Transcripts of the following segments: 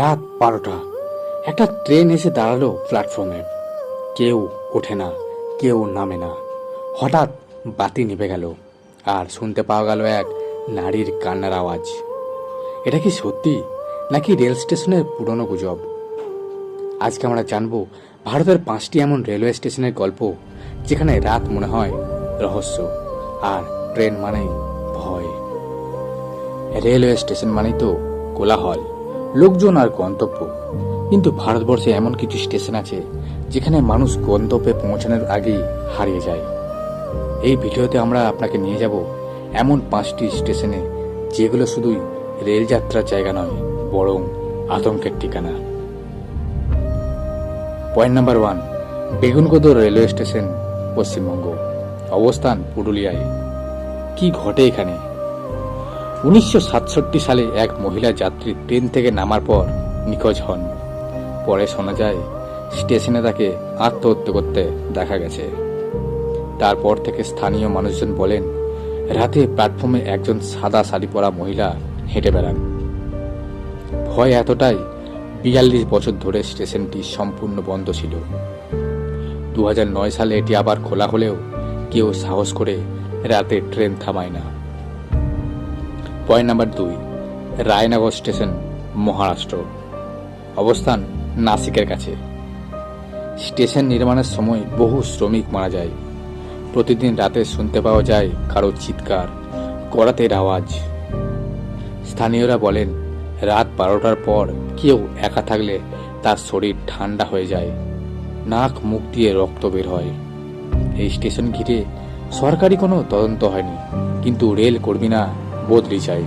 রাত বারোটা। একটা ট্রেন এসে দাঁড়াল প্ল্যাটফর্মে কেউ ওঠে না, কেউ নামে না। হঠাৎ বাতি নিভে গেল আর শুনতে পাওয়া গেল এক নারীর কান্নার আওয়াজ। এটা কি সত্যি, নাকি রেল স্টেশনের পুরনো গুজব? আজকে আমরা জানব ভারতের পাঁচটি এমন রেলওয়ে স্টেশনের গল্প, যেখানে রাত মনে হয় রহস্য আর ট্রেন মানেই ভয়। রেলওয়ে স্টেশন মানেই তো কোলাহল। লোকজন আর গন্তব্য। কিন্তু ভারতবর্ষে এমন কিছু স্টেশন আছে, যেখানে মানুষ গন্তব্যে পৌঁছানোর আগেই হারিয়ে যায়। এই ভিডিওতে আমরা আপনাকে নিয়ে যাব এমন পাঁচটি স্টেশনে, যেগুলো শুধুই রেলযাত্রার জায়গা নয়, বরং আতঙ্কের ঠিকানা। Point number one Begunkodor railway station, Paschimbanga. অবস্থান পুরুলিয়ায়। কি ঘটে এখানে? উনিশশো সাতষট্টি সালে এক মহিলা যাত্রী ট্রেন থেকে নামার পর নিখোঁজ হন। পরে শোনা যায়, স্টেশনে তাকে আত্মহত্যা করতে দেখা গেছে। তারপর থেকে স্থানীয় মানুষজন বলেন, রাতে প্ল্যাটফর্মে একজন সাদা শাড়ি পরা মহিলা হেঁটে বেড়ান। ভয় এতটাই, বিয়াল্লিশ বছর ধরে স্টেশনটি সম্পূর্ণ বন্ধ ছিল। দু হাজার নয় সালে এটি আবার খোলা হলেও কেউ সাহস করে রাতে ট্রেন থামায় না। পয়েন্ট নাম্বার দুই, রায়নগর স্টেশন, মহারাষ্ট্র। অবস্থান নাসিকের কাছে। স্টেশন নির্মাণের সময় বহু শ্রমিক মারা যায়। প্রতিদিন রাতে শুনতে পাওয়া যায় কারও চিৎকার করাতের আওয়াজ। স্থানীয়রা বলেন, রাত বারোটার পর কেউ একা থাকলে তার শরীর ঠান্ডা হয়ে যায়, নাক মুখ দিয়ে রক্ত বের হয়। এই স্টেশন ঘিরে সরকারি কোনো তদন্ত হয়নি, কিন্তু রেল কর্মীরা বদলি চায়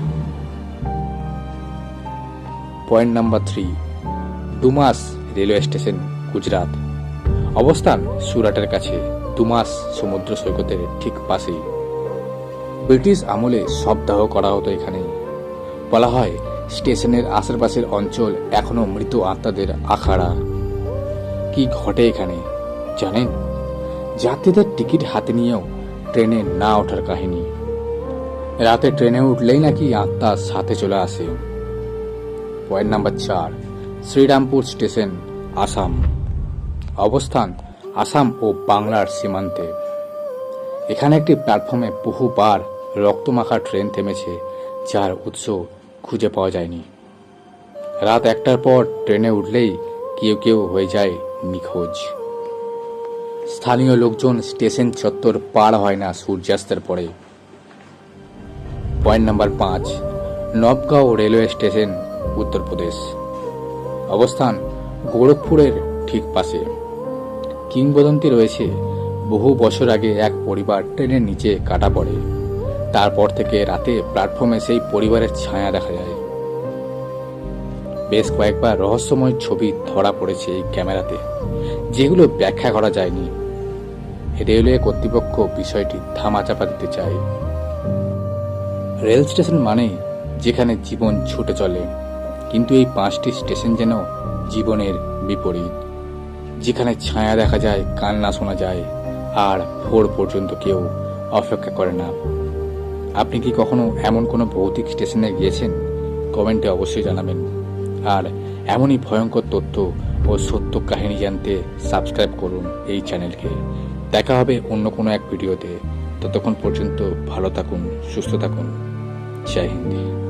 point number three Dumas railway station, Gujarat. অবস্থান সুরাটের কাছে, দুমাস সমুদ্র সৈকতের ঠিক পাশেই। ব্রিটিশ আমলে শবদাহ করা হতো এখানে। বলা হয়, স্টেশনের আশেপাশের অঞ্চল এখনও মৃত আত্মাদের আখাড়া। কি ঘটে এখানে, জানেন? যাত্রীদের টিকিট হাতে নিয়েও ট্রেনে না ওঠার কাহিনী। রাতে ট্রেনে উঠলেই নাকি আত্মা সাথে চলে আসে। পয়েন্ট নাম্বার চার, শ্রীরামপুর স্টেশন, আসাম। অবস্থান, আসাম ও বাংলার সীমান্তে। এখানে একটি প্ল্যাটফর্মে বহুবার রক্তমাখা ট্রেন থেমেছে, যার উৎস খুঁজে পাওয়া যায়নি। রাত একটার পর ট্রেনে উঠলেই কেউ কেউ হয়ে যায় নিখোঁজ। স্থানীয় লোকজন স্টেশন চত্বর পার হয় না সূর্যাস্তের পরে। পয়েন্ট নাম্বার পাঁচ, নবগাঁও রেলওয়ে স্টেশন উত্তরপ্রদেশ অবস্থান গোরখপুরের ঠিক পাশে। কিংবদন্তি রয়েছে, বহু বছর আগে এক পরিবার ট্রেনের নিচে কাটা পড়ে। তারপর থেকে রাতে প্ল্যাটফর্মে সেই পরিবারের ছায়া দেখা যায়। বেশ কয়েকবার রহস্যময় ছবি ধরা পড়েছে এই ক্যামেরাতে, যেগুলো ব্যাখ্যা করা যায়নি। রেলওয়ে কর্তৃপক্ষ বিষয়টি ধামাচাপা দিতে চায়। রেল স্টেশন মানে যেখানে জীবন ছুটে চলে, কিন্তু এই পাঁচটি স্টেশন যেন জীবনের বিপরীত। যেখানে ছায়া দেখা যায়, কান্না শোনা যায়, আর ভোর পর্যন্ত কেউ অপেক্ষা করে না। আপনি কি কখনো এমন কোনো ভৌতিক স্টেশনে গিয়েছেন? কমেন্টে অবশ্যই জানাবেন। আর এমনই ভয়ঙ্কর তথ্য ও সত্য কাহিনী জানতে সাবস্ক্রাইব করুন এই চ্যানেলকে। দেখা হবে অন্য কোনো এক ভিডিওতে। ততক্ষণ পর্যন্ত ভালো থাকুন সুস্থ থাকুন। জয় হিন্দ।